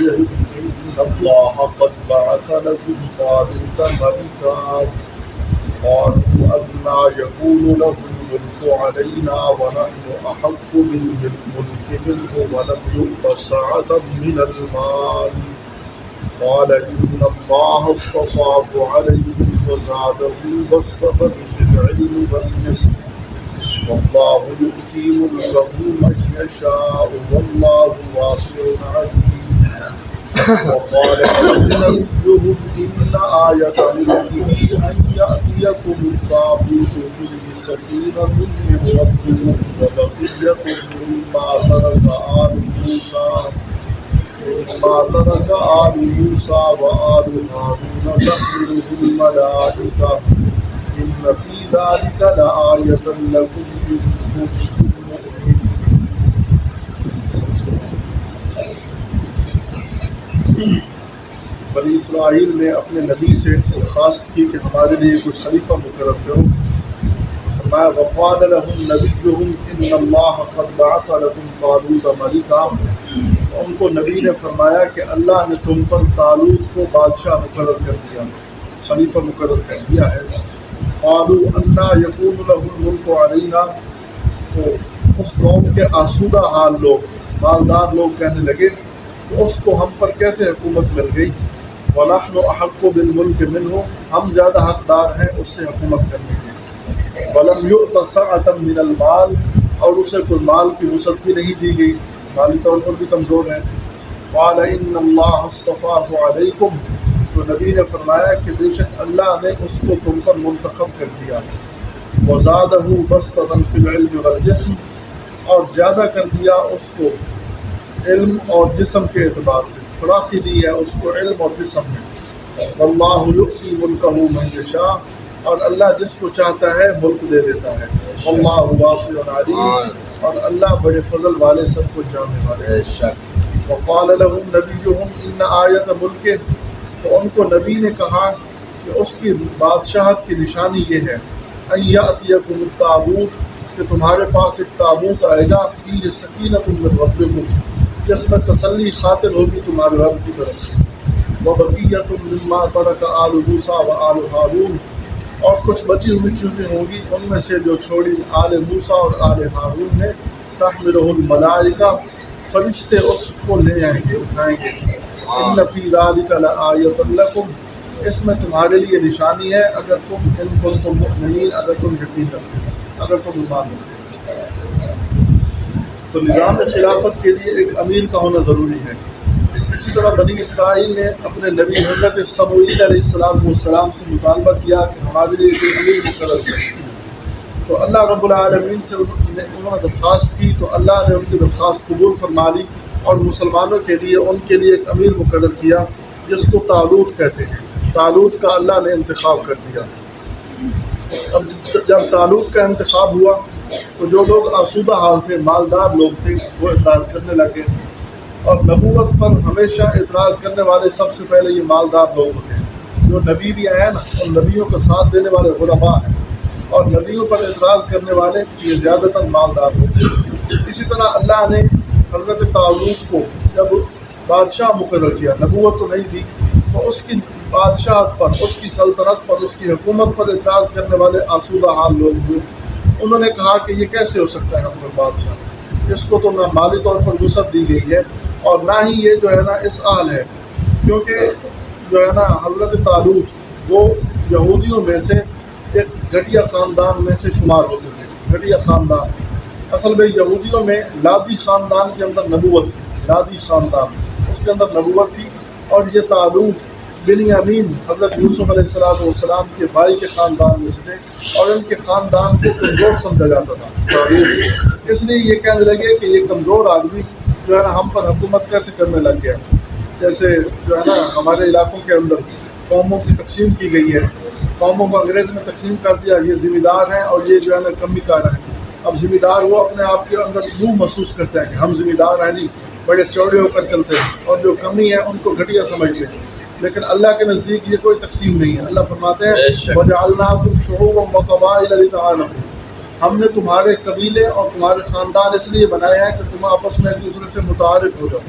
نبئهم الله قد بعث لكم طالوت ملكا قالوا أنا يكون له الملك علينا ونحن أحق بالملك منه ولم يؤت سعة من المال قال إن الله اصطفاه عليكم وزاده بسطة في العلم والجسم والله يؤتي ملكه من يشاء والله واسع عليم ترك آل موسى وآل هارون تحمله الملائكة إن في ذلك لآية لكم إن كنتم بنی اسرائیل نے اپنے نبی سے درخواست کی کہ ہمارے لیے کوئی خلیفہ مقرر کرو۔ فرمایا، وقال لهم نبيهم ان الله قد بعث لكم طالوت ملكا۔ ان کو نبی نے فرمایا کہ اللہ نے تم پر طالوت کو بادشاہ مقرر کر دیا، خلیفہ مقرر کر دیا ہے۔ قالوا انا يكون له الملك علينا۔ تو اس قوم کے آسودہ حال لوگ، مالدار لوگ کہنے لگے کہ اس کو ہم پر کیسے حکومت مل گئی؟ ونحن احق بالملك منه۔ ہم زیادہ حقدار ہیں اس سے حکومت کرنے کے ولم يؤت سعة من المال۔ اور اسے کوئی مال کی وسعت بھی نہیں دی گئی۔ مالی طور پر بھی کمزور ہے قال ان الله اصطفاه عليكم۔ تو نبی نے فرمایا کہ بے شک اللہ نے اس کو تم پر منتخب کر دیا۔ وزادہ بسطا فی العلم والجسم۔ اور زیادہ کر دیا اس کو۔ علم اور جسم کے اعتبار سے۔ فراخی دی ہے اس کو علم اور جسم میں۔ واللہ یؤتی ملکہ من یشاء۔ اور اللہ جس کو چاہتا ہے ملک دے دیتا ہے۔ اللہ واسع علیم۔ اور اللہ بڑے فضل والے سب کو جاننے والے ہیں۔ وقال لهم نبيهم ان آیت ملک۔ تو ان کو نبی نے کہا کہ اس کی بادشاہت کی نشانی یہ ہے۔ ان یاتیکم التابوت کہ تمہارے پاس ایک تابوت آئے گا۔ فی سکینت من ربکم۔ جس میں تسلی خاطر ہوگی تمہارے رب کی طرف سے۔ وہ بقیت مما ترک آل موسیٰ و آل ہارون اور کچھ بچی ہوئی چیزیں ہوں گی، ان میں سے جو چھوڑی آل موسیٰ اور آل ہارون نے تحملہ الملائکہ۔ فرشتے اس کو لے آئیں گے، اٹھائیں گے۔ ان فی ذلک لآیۃ لکم اس میں تمہارے لیے نشانی ہے۔ اگر تم ان کو تم مؤمنین، اگر تم یقین رکھتے اگر تم ایمان رکھتے ہو تو نظام خلافت کے لیے ایک امیر کا ہونا ضروری ہے۔ اسی طرح بنی اسرائیل نے اپنے نبی حضرت سمعین علیہ السلام والسلام سے مطالبہ کیا کہ ہمارے لیے کوئی امیر مقرر کرے تو اللہ رب العالمین سے انہوں نے انہوں نے درخواست کی، تو اللہ نے ان کی درخواست قبول فرما لی اور مسلمانوں کے لیے، ان کے لیے ایک امیر مقرر کیا، جس کو تالوت کہتے ہیں۔ تالوت کا اللہ نے انتخاب کر دیا۔ اب جب تالوت کا انتخاب ہوا تو جو لوگ آسودہ حال تھے، مالدار لوگ تھے، وہ اعتراض کرنے لگے۔ اور نبوت پر ہمیشہ اعتراض کرنے والے سب سے پہلے یہ مالدار لوگ ہوتے ہیں۔ جو نبی بھی آئے نا، ان نبیوں کا ساتھ دینے والے غربا ہیں۔ اور نبیوں پر اعتراض کرنے والے یہ زیادہ تر مالدار ہوتے ہیں۔ اسی طرح اللہ نے حضرت تعلق کو جب بادشاہ مقرر کیا، نبوت تو نہیں تھی، تو اس کی بادشاہت پر، اس کی سلطنت پر، اس کی حکومت پر اعتراض کرنے والے آسودہ حال لوگ ہوئے۔ انہوں نے کہا کہ یہ کیسے ہو سکتا ہے ہم پر بادشاہ؟ اس کو تو نہ مالی طور پر وسعت دی گئی ہے اور نہ ہی یہ جو ہے نا اس حال ہے۔ کیونکہ جو ہے نا حضرت تعلق وہ یہودیوں میں سے ایک گھٹیا خاندان میں سے شمار ہوتے تھے۔ گھٹیا خاندان۔ اصل میں یہودیوں میں لادی خاندان کے اندر نبوت تھی۔ لادی خاندان۔ اس کے اندر نبوت تھی اور یہ تعلق بن امین حضرت یوسف علیہ السلام والسلام کے بھائی کے خاندان میں سے تھے اور ان کے خاندان کو کمزور سمجھا جاتا تھا۔ اس لیے یہ کہنے لگے کہ یہ کمزور آدمی جو ہے نا ہم پر حکومت کیسے کرنے لگ گیا؟ جیسے جو ہے نا ہمارے علاقوں کے اندر قوموں کی تقسیم کی گئی ہے۔ قوموں کو انگریز نے تقسیم کر دیا، یہ ذمہ دار ہیں اور یہ جو ہے نا کمی کار ہیں۔ اب ذمہ دار وہ اپنے آپ کے اندر یوں محسوس کرتے ہیں کہ ہم ذمہ دار ہیں نہیں، بڑے چوڑے ہو کر چلتے ہیں اور جو کمی ہے ان کو گھٹیا سمجھتے ہیں۔ لیکن اللہ کے نزدیک یہ کوئی تقسیم نہیں ہے۔ اللہ فرماتے ہیں وَجَعَلْنَاكُمْ شُعُوبًا وَقَبَائِلَ لِتَعَارَفُوا۔ ہم نے تمہارے قبیلے اور تمہارے خاندان اس لیے بنائے ہیں کہ تم آپس میں ایک دوسرے سے متعارف ہو جاؤ۔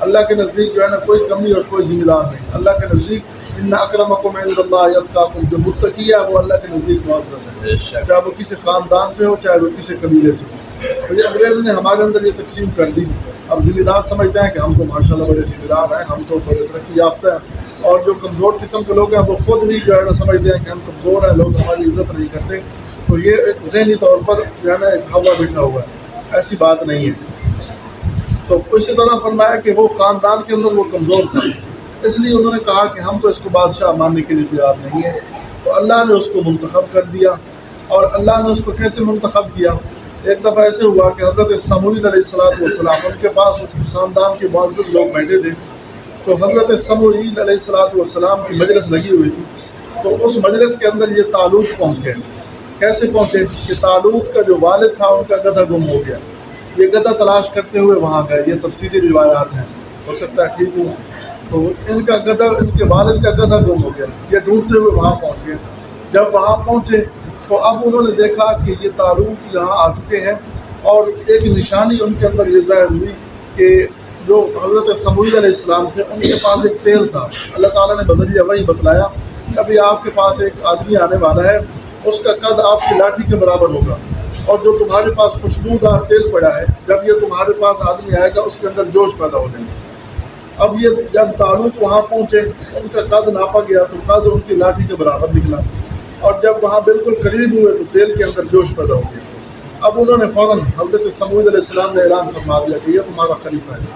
اللہ کے نزدیک جو ہے نا کوئی کمی اور کوئی ذمہ دار نہیں۔ اللہ کے نزدیک ان اکرم اکم اللہ کا جو متقی ہے وہ اللہ کے نزدیک معزز ہے۔ چاہے وہ کسی خاندان سے ہو چاہے وہ کسی قبیلے سے ہو۔ تو یہ انگریز نے ہمارے اندر یہ تقسیم کر دی۔ اب ذمہ دار سمجھتے ہیں کہ ہم تو ماشاء اللہ بڑے ذمہ دار ہیں ہم تو بڑے ترقی یافتہ ہیں۔ اور جو کمزور قسم کے لوگ ہیں، وہ خود بھی جو ہے نا سمجھتے ہیں کہ ہم کمزور ہیں، لوگ ہماری عزت نہیں کرتے۔ تو یہ ایک ذہنی طور پر جو ہے نا ایک ہوا بیٹھا ہوا ہے۔ ایسی بات نہیں ہے۔ تو اسی طرح فرمایا کہ وہ خاندان کے اندر وہ کمزور تھا اس لیے انہوں نے کہا کہ ہم تو اس کو بادشاہ ماننے کے لیے تیار نہیں ہے تو اللہ نے اس کو منتخب کر دیا۔ اور اللہ نے اس کو کیسے منتخب کیا؟ ایک دفعہ ایسے ہوا کہ حضرت سموعین علیہ السلاۃ والسلام، ان کے پاس اس کے خاندان کے معزز لوگ بیٹھے تھے۔ تو حضرت سموعین علیہ السلاۃ والسلام کی مجلس لگی ہوئی تھی۔ تو اس مجلس کے اندر یہ تعلق پہنچ گئے۔ کیسے پہنچے؟ کہ تعلق کا جو والد تھا، ان کا گدھا گم ہو گیا۔ یہ گدھا تلاش کرتے ہوئے وہاں گئے۔ یہ تفصیلی روایات ہیں۔ ہو سکتا ہے ٹھیک ہوں۔ تو ان کا گدھا، ان کے والد کا گدھا گم ہو گیا۔ یہ ڈھونڈتے ہوئے وہاں پہنچے۔ جب وہاں پہنچے، تو اب انہوں نے دیکھا کہ یہ تعلق یہاں آ چکے ہیں اور ایک نشانی ان کے اندر یہ ظاہر ہوئی کہ جو حضرت سموعی علیہ السلام تھے، ان کے پاس ایک تیل تھا۔ اللہ تعالیٰ نے بدلیہ وہی بتلایا کہ ابھی آپ کے پاس ایک آدمی آنے والا ہے، اس کا قد آپ کی لاٹھی کے برابر ہوگا، اور جو تمہارے پاس خوشبودار تیل پڑا ہے، جب یہ تمہارے پاس آدمی آئے گا، اس کے اندر جوش پیدا ہو جائے گا۔ اب یہ جب تعلق وہاں پہنچے، ان کا قد ناپا گیا، تو قد ان کی لاٹھی کے برابر نکلا۔ اور جب وہاں بالکل قریب ہوئے، تو تیل کے اندر جوش پیدا ہو گیا۔ اب انہوں نے فوراً حضرت سمود علیہ السلام نے اعلان فرما دیا کہ یہ تمہارا خلیفہ ہے۔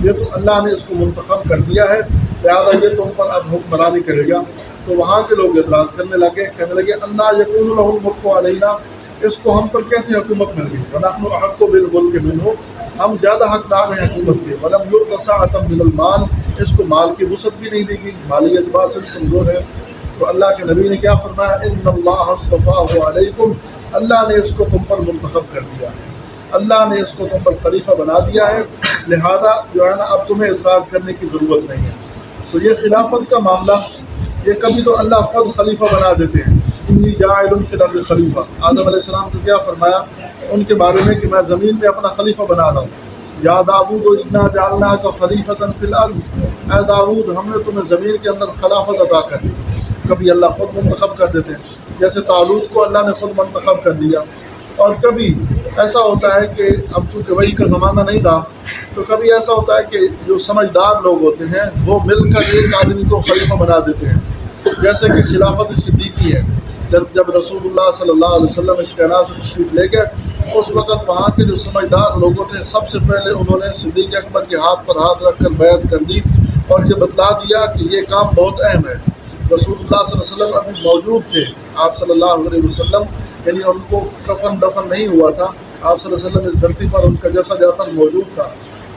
یہ تو اللہ نے اس کو منتخب کر دیا ہے۔ لہٰذا یہ تم پر اب حکمرانی کرے گا۔ تو وہاں کے لوگ اعتراض کرنے لگے، کہنے لگے، اللہ یقین الحمد علیہ اس کو ہم پر کیسے حکومت مل گئی؟ ورنہ حق کو بالکل کے من ہو ہم زیادہ حقدار ہیں حکومت کے۔ ولم یو تصاطم من المال۔ اس کو مال کی وسعت بھی نہیں دے گی مالی اعتبار سے کمزور ہے تو اللہ کے نبی نے کیا فرمایا؟ ان اللہ صفا علیکم اللہ نے اس کو تم پر منتخب کر دیا ہے۔ اللہ نے اس کو تم پر خلیفہ بنا دیا ہے۔ لہذا جو ہے نا، اب تمہیں اعتراض کرنے کی ضرورت نہیں ہے۔ تو یہ خلافت کا معاملہ، یہ کبھی تو اللہ خود خلیفہ بنا دیتے ہیں۔ انی جائل فی الارض خلیفہ آدم علیہ السلام کو کیا فرمایا؟ ان کے بارے میں کہ میں زمین پہ اپنا خلیفہ بنا رہا ہوں۔ یا داود و اتنا جالنا کا خلیفۃ فی الارض اے داود ہم نے تمہیں زمین کے اندر خلافت عطا کر دی۔ کبھی اللہ خود منتخب کر دیتے ہیں۔ جیسے تعلق کو اللہ نے خود منتخب کر دیا اور کبھی ایسا ہوتا ہے کہ اب چونکہ وہی کا زمانہ نہیں تھا، تو کبھی ایسا ہوتا ہے کہ جو سمجھدار لوگ ہوتے ہیں، وہ مل کر ایک آدمی کو خلیفہ بنا دیتے ہیں۔ جیسے کہ خلافت صدیقی ہے۔ جب جب رسول اللہ صلی اللہ علیہ وسلم اس کہنا سے تشریف لے گئے، اس وقت وہاں کے جو سمجھدار لوگوں تھے، سب سے پہلے انہوں نے صدیق اکبر کے ہاتھ پر ہاتھ رکھ کر بیعت کر دی اور یہ بتلا دیا کہ یہ کام بہت اہم ہے۔ رسول اللہ صلی اللہ علیہ وسلم ابھی موجود تھے۔ آپ صلی اللہ علیہ وسلم یعنی ان کو کفن دفن نہیں ہوا تھا۔ آپ صلی اللہ علیہ وسلم اس دھرتی پر ان کا جیسا جاتا موجود تھا۔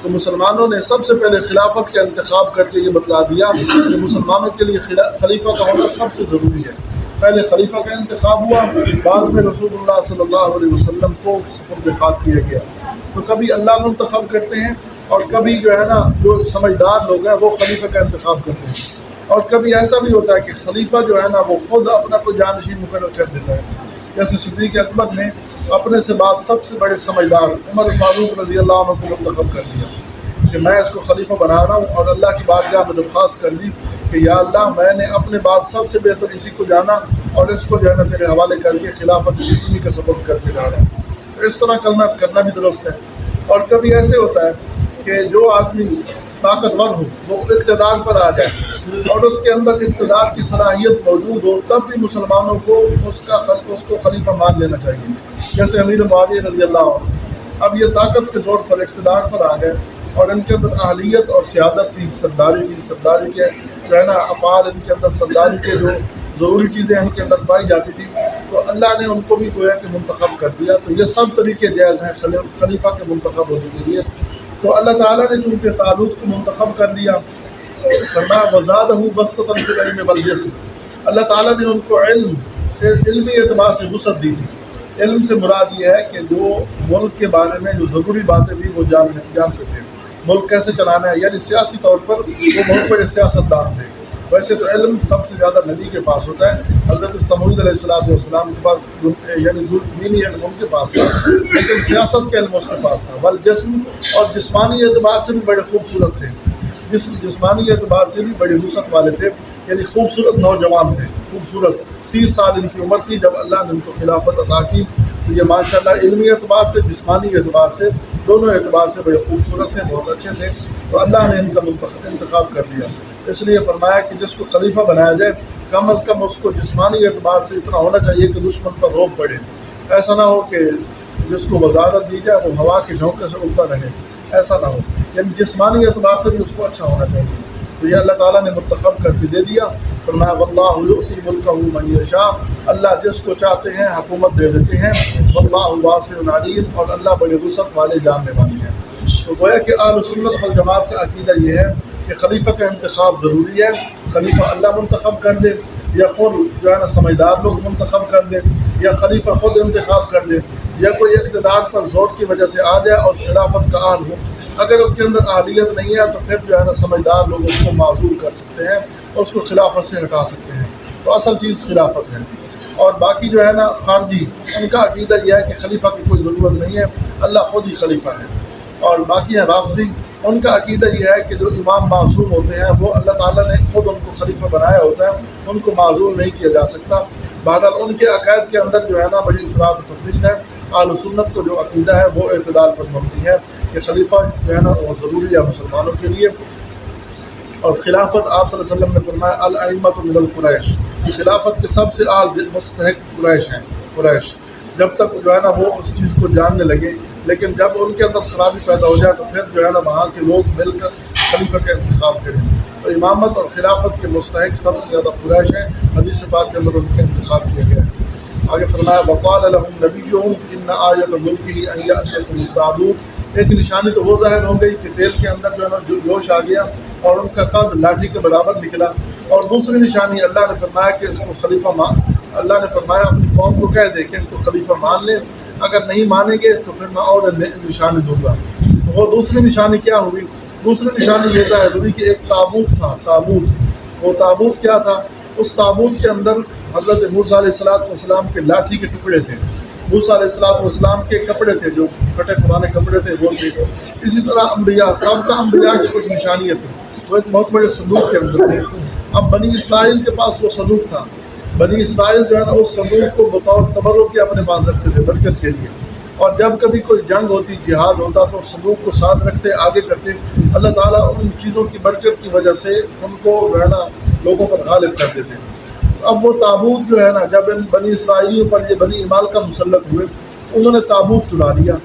تو مسلمانوں نے سب سے پہلے خلافت کا انتخاب کر کے یہ بتلا دیا کہ مسلمانوں کے لیے خلیفہ کا ہونا سب سے ضروری ہے۔ پہلے خلیفہ کا انتخاب ہوا، بعد میں رسول اللہ صلی اللہ علیہ وسلم کو سفر دفاع کیا گیا۔ تو کبھی اللہ منتخب کرتے ہیں اور کبھی جو ہے نا، جو سمجھدار لوگ ہیں، وہ خلیفہ کا انتخاب کرتے ہیں۔ اور کبھی ایسا بھی ہوتا ہے کہ خلیفہ جو ہے نا وہ خود اپنا کوئی جانشین مقرر کر دیتا ہے۔ جیسے صدیق اکبر نے اپنے سے بعد سب سے بڑے سمجھدار عمر فاروق رضی اللہ عنہ کو منتخب کر دیا کہ میں اس کو خلیفہ بنا رہا ہوں اور اللہ کی بارگاہ میں درخواست کر دی کہ یا اللہ میں نے اپنے بعد سب سے بہتر اسی کو جانا اور اس کو جو ہے نا تیرے حوالے کر کے خلافت انہیں کا سبب کرتے جا رہا ہوں تو اس طرح کرنا کرنا بھی درست ہے۔ اور کبھی ایسے ہوتا ہے کہ جو آدمی طاقتور ہو وہ اقتدار پر آ جائے۔ اور اس کے اندر اقتدار کی صلاحیت موجود ہو، تب بھی مسلمانوں کو اس کا اس کو خلیفہ مان لینا چاہیے۔ جیسے امیر معاویہ رضی اللہ عنہ۔ اب یہ طاقت کے زور پر اقتدار پر آ گئے اور ان کے اندر اہلیت اور سیادت تھی، سرداری تھی سرداری کے رہنا، افعال ان کے اندر، سرداری کے جو ضروری چیزیں ان کے اندر پائی جاتی تھی تو اللہ نے ان کو بھی گویا کہ منتخب کر دیا۔ تو یہ سب طریقے جائز ہیں خلیفہ کے منتخب ہونے کے لیے۔ تو اللہ تعالیٰ نے چونکہ تعلق کو منتخب کر دیا فرمایا وزاد ہوں بس تو میں بلجس اللہ تعالیٰ نے ان کو علم، علمی اعتبار سے وسعت دی تھی۔ علم سے مراد یہ ہے کہ جو ملک کے بارے میں جو ضروری باتیں تھیں، وہ جان جانتے تھے ملک کیسے چلانا ہے؟ یعنی سیاسی طور پر وہ بہت بڑے سیاست دان تھے۔ ویسے تو علم سب سے زیادہ نبی کے پاس ہوتا ہے۔ حضرت سمود علیہ السلام والسلام کے پاس یعنی دینی علم ان کے پاس تھا، لیکن سیاست کے علم اس کے پاس تھا۔ بل جسم اور جسمانی اعتبار سے بھی بڑے خوبصورت تھے۔ جس جسمانی اعتبار سے بھی بڑی وسعت والے تھے یعنی خوبصورت نوجوان تھے، خوبصورت، تیس سال ان کی عمر تھی جب اللہ نے ان کو خلافت عطا کی۔ تو یہ ماشاء اللہ علمی اعتبار سے، جسمانی اعتبار سے دونوں اعتبار سے بڑے خوبصورت تھے، بہت اچھے تھے۔ تو اللہ نے ان کا انتخاب کر دیا اس لیے فرمایا کہ جس کو خلیفہ بنایا جائے، کم از کم اس کو جسمانی اعتبار سے اتنا ہونا چاہیے کہ دشمن پر روک پڑے۔ ایسا نہ ہو کہ جس کو وزارت دی جائے، وہ ہوا کے جھونکے سے اڑتا رہے۔ ایسا نہ ہو۔ یعنی جسمانی اعتبار سے بھی اس کو اچھا ہونا چاہیے۔ تو یہ اللہ تعالیٰ نے منتخب کر کے دے دیا۔ فرمایا، واللہ اسی ملک ہوں من شاہ اللہ جس کو چاہتے ہیں حکومت دے دیتے ہیں۔ واللہ واسع علیم۔ اور اللہ بڑی وسعت والے جاننے والے ہیں۔ تو گویا کہ آل سنت والجماعت کا عقیدہ یہ ہے کہ خلیفہ کا انتخاب ضروری ہے۔ خلیفہ اللہ منتخب کر دے۔ یا خود جو ہے نا سمجھدار لوگ منتخب کر دیں یا خلیفہ خود انتخاب کر دے یا کوئی اقتدار پر زور کی وجہ سے آ جائے اور خلافت کا حال ہو۔ اگر اس کے اندر اہلیت نہیں ہے تو پھر جو ہے نا سمجھدار لوگ اس کو معذور کر سکتے ہیں اور اس کو خلافت سے ہٹا سکتے ہیں۔ تو اصل چیز خلافت ہے۔ اور باقی جو ہے نا خارجی، ان کا عقیدہ یہ ہے کہ خلیفہ کی کوئی ضرورت نہیں ہے، اللہ خود ہی خلیفہ ہے۔ اور باقی ہیں رافضی ان کا عقیدہ یہ ہے کہ جو امام معصوم ہوتے ہیں، وہ اللہ تعالیٰ نے خود ان کو خلیفہ بنایا ہوتا ہے، ان کو معذور نہیں کیا جا سکتا۔ بہرحال ان کے عقائد کے اندر جو ہے نا، بڑی افراد و تفریح ہے۔ آل سنت کو جو عقیدہ ہے، وہ اعتدال پر مبنی ہے کہ خلیفہ جو ہے نا، وہ ضروری ہے مسلمانوں کے لیے۔ اور خلافت آپ صلی اللہ علیہ وسلم نے فرمایا العمت من القریش۔ خلافت کے سب سے عال مستحق قریش ہیں، قریش۔ جب تک جو ہے نا، وہ اس چیز کو جاننے لگے لیکن جب ان کے اندر خرابی پیدا ہو جائے تو پھر جو ہے نا وہاں کے لوگ مل کر خلیفہ کا انتخاب کریں۔ تو امامت اور خلافت کے مستحق سب سے زیادہ خواہش ہیں۔ حدیث پاک کے اندر ان کا انتخاب کیا گیا ہے۔ آگے فرمایا، وقال الحم نبی ہوں ان آیت ملک ہی تعبود ایک نشانی تو وہ ظاہر ہو گئی کہ تیل کے اندر جو ہے نا جوش آ گیا اور ان کا قلب لاٹھی کے برابر نکلا۔ اور دوسری نشانی اللہ نے فرمایا کہ اس کو خلیفہ مان اللہ نے فرمایا، اپنی قوم کو کہہ دے کہ ان کو خلیفہ مان لیں۔ اگر نہیں مانیں گے تو پھر میں اور نشانی دوں گا۔ وہ دوسری نشانی کیا ہوئی؟ دوسری نشانی یہ ظاہر ہوئی کہ ایک تابوت تھا، تابوت۔ وہ تابوت کیا تھا؟ اس تابوت کے اندر حضرت موسیٰ علیہ السلاط والسلام کے لاٹھی کے ٹکڑے تھے۔ موسیٰ علیہ السلاط والسلام کے کپڑے تھے جو کٹے پرانے کپڑے تھے، وہ تھے۔ اسی طرح انبیاء سب کا انبیاء کی کچھ نشانیاں تھیں۔ وہ ایک بہت بڑے صندوق کے اندر تھے۔ اب بنی اسرائیل کے پاس وہ صندوق تھا۔ بنی اسرائیل جو ہے نا، اس صندوق کو بطور تبروں کے اپنے پاس رکھتے تھے، برکت کے لیے۔ اور جب کبھی کوئی جنگ ہوتی، جہاد ہوتا، تو صندوق کو ساتھ رکھتے، آگے کرتے۔ اللہ تعالیٰ ان چیزوں کی برکت کی وجہ سے ان کو جو ہے نا، لوگوں پر غالب کرتے تھے اب وہ تابوت جو ہے نا، جب ان بنی اسرائیلیوں پر یہ بنی امال کا مسلط ہوئے، انہوں نے تابوت چڑا لیا،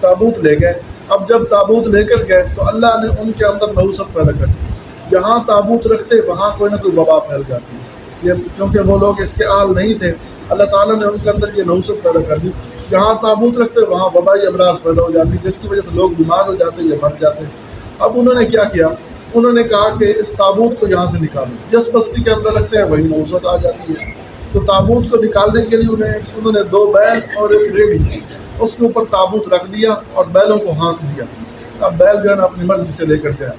تابوت لے گئے۔ اب جب تابوت لے کر گئے، تو اللہ نے ان کے اندر نوسط پیدا کر دی۔ جہاں تابوت رکھتے، وہاں کوئی نہ کوئی وبا پھیل جاتی۔ ہے یہ چونکہ وہ لوگ اس کے آل نہیں تھے، اللہ تعالیٰ نے ان کے اندر یہ نوسط پیدا کر دی۔ جہاں تابوت رکھتے، وہاں وبائی امراض پیدا ہو جاتی، جس کی وجہ سے لوگ بیمار ہو جاتے یا مر جاتے۔ اب انہوں نے کیا کیا؟ انہوں نے کہا کہ اس تابوت کو یہاں سے نکالو۔ جس بستی کے اندر رکھتے ہیں، وہی نوسط آ جاتی ہے۔ تو تابوت کو نکالنے کے لیے انہیں، انہوں نے دو بیل اور ایک ریڑھی اس کے اوپر تابوت رکھ دیا اور بیلوں کو ہانک دیا۔ اب بیل جو ہے نا اپنی مرضی سے لے کر گیا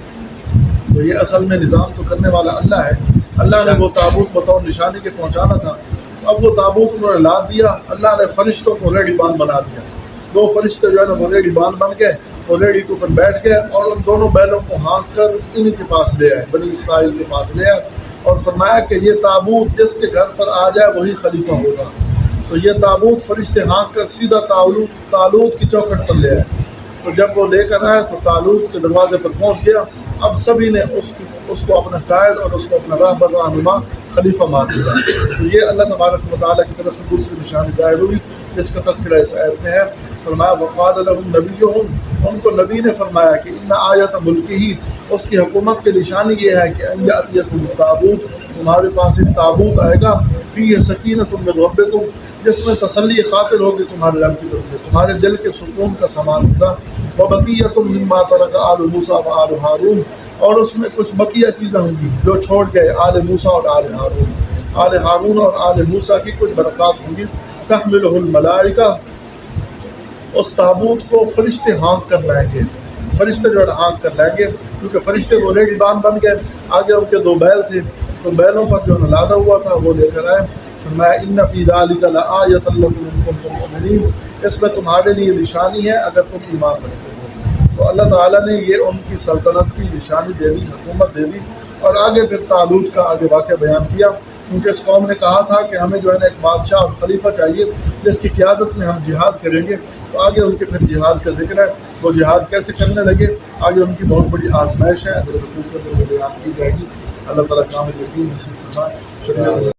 تو یہ اصل میں نظام تو کرنے والا اللہ ہے۔ اللہ نے وہ تابوت بطور نشانی کے پہنچانا تھا اب وہ تابوت انہوں نے لاد دیا، اللہ نے فرشتوں کو ریڈی بان بنا دیا۔ دو فرشتے جو ہے نا، وہ ریڈی بان بن گئے، وہ ریڈی کے اوپر بیٹھ گئے اور ان دونوں بیلوں کو ہانک کر انہیں کے پاس لے آئے، بنی اسرائیل کے پاس لے آئے اور فرمایا کہ یہ تابوت جس کے گھر پر آ جائے وہی خلیفہ ہوگا۔ تو یہ تابوت فرشتے ہانک کر سیدھا تعلق تعلق کی چوکٹ پر لے آئے۔ تو جب وہ لے کر آئے تو تعلق کے دروازے پر پہنچ گیا۔ اب سبھی نے اس اس کو اپنا قائد اور اس کو اپنا راہ بر رہنما، خلیفہ مان دیا تو یہ اللہ تبارک مطالعہ کی طرف سے دوسری نشانی ظاہر ہوئی۔ جس کا تذکرہ اس عید میں ہے۔ فرمایا وقاد الحم نبی ان کو نبی نے فرمایا کہ ان آیت ملکی ہی اس کی حکومت کی نشانی یہ ہے کہ تابوت تمہارے پاس ایک تابوت آئے گا۔ فی یہ سکین تم جس میں تسلی خاطر ہوگی تمہارے رب کی طرف سے۔ تمہارے دل کے سکون کا سامان ہوگا۔ وہ بقیہ تم نما طرح آل موسا و آل ہارون اور اس میں کچھ بقیہ چیزیں ہوں گی جو چھوڑ گئے آل موسا اور آل ہارون آل ہارون اور آل موسا کی کچھ برکات ہوں گی۔ تحمل الملائکہ، اس تابوت کو فرشتے ہانک کر لائیں گے۔ فرشتے جو ہے ہانک کر لائیں گے، کیونکہ فرشتے وہ ریڈی بان بن گئے۔ آگے ان کے دو بیل تھے، تو بیلوں پر جو لادا ہوا تھا، وہ لے کر آئے۔ میں، ان فی ذالک لآیت اللہ اس میں تمہارے لیے نشانی ہے اگر تم ایمان رکھتے ہو۔ تو اللہ تعالیٰ نے یہ ان کی سلطنت کی نشانی دے دی، حکومت دے دی۔ اور آگے پھر تعلق کا آگے واقعہ بیان کیا۔ کیونکہ اس قوم نے کہا تھا کہ ہمیں جو ہے نا ایک بادشاہ اور خلیفہ چاہیے، جس کی قیادت میں ہم جہاد کریں گے۔ تو آگے ان کے پھر جہاد کا ذکر ہے۔ وہ جہاد کیسے کرنے لگے؟ آگے ان کی بہت بڑی آزمائش ہے۔ اگر حکومت بیان کی جائے گی۔ اللہ تعالیٰ کام یقین نصیب فرمائے۔ شکریہ۔